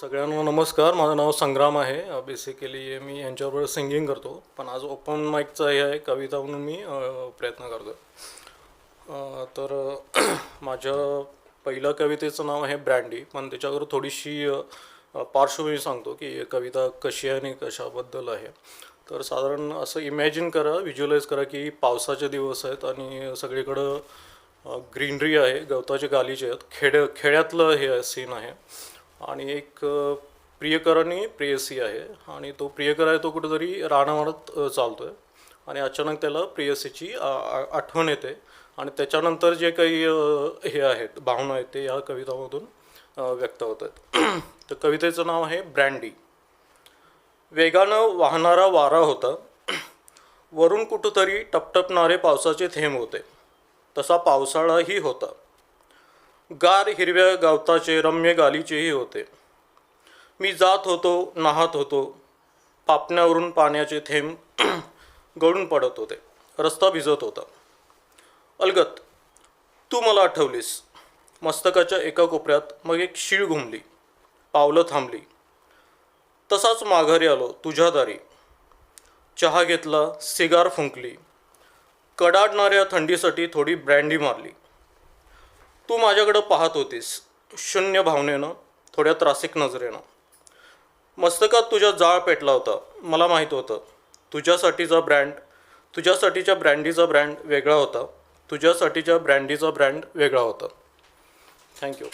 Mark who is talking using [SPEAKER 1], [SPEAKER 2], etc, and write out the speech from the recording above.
[SPEAKER 1] सगळ्यांना नमस्कार. माझं नाव संग्राम आहे. बेसिकली मी यांच्याबरोबर सिंगिंग करतो. पण आज ओपन माईकचं हे आहे कविता म्हणून मी प्रयत्न करतो तर माझ्या पहिल्या कवितेचं नाव आहे ब्रँडी. पण त्याच्यावर थोडीशी पार्श्वभूमी सांगतो की कविता कशी आहे आणि कशाबद्दल आहे. तर साधारण असं इमॅजिन करा व्हिज्युअलाइज करा की पावसाचे दिवस आहेत आणि सगळीकडं ग्रीनरी आहे गवताचे गालीचे आहेत. खेड खेड्यातलं हे सीन आहे. आणि एक प्रियकर आणि प्रेयसी आहे आणि तो प्रियकर आहे तो कुठेतरी रानावरत चालतो आहे आणि अचानक त्याला प्रेयसीची आठवण येते. आणि त्याच्यानंतर जे काही हे आहेत भावना आहेत ते या कवितामधून व्यक्त होत आहेत. तर कवितेचं नाव आहे ब्रँडी. वेगानं वाहणारा वारा होता. वरून कुठंतरी टपटपणारे पावसाचे थेंब होते. तसा पावसाळाही होता. गार हिरव्या गवताचे रम्य गालीचेही होते. मी जात होतो नाहत होतो. पापण्यावरून पाण्याचे थेंब गळून पडत होते. रस्ता भिजत होता. अलगत तू मला आठवलीस. मस्तकाच्या एका कोपऱ्यात मग एक शीळ घुमली. पावलं थांबली. तसाच माघारी आलो तुझ्या दारी. चहा घेतला सिगार फुंकली. कडाडणाऱ्या थंडीसाठी थोडी ब्रँडी मारली. तू माझ्याकडं पाहत होतीस. शून्य भावनेनं थोड्या त्रासिक नजरेनं. मस्तकात तुझ्या जाळ पेटला होता. मला माहीत होतं. तुझ्यासाठीचा ब्रँड तुझ्यासाठीच्या ब्रँडीचा ब्रँड वेगळा होता. तुझ्यासाठीच्या ब्रँडीचा ब्रँड वेगळा होता. थँक्यू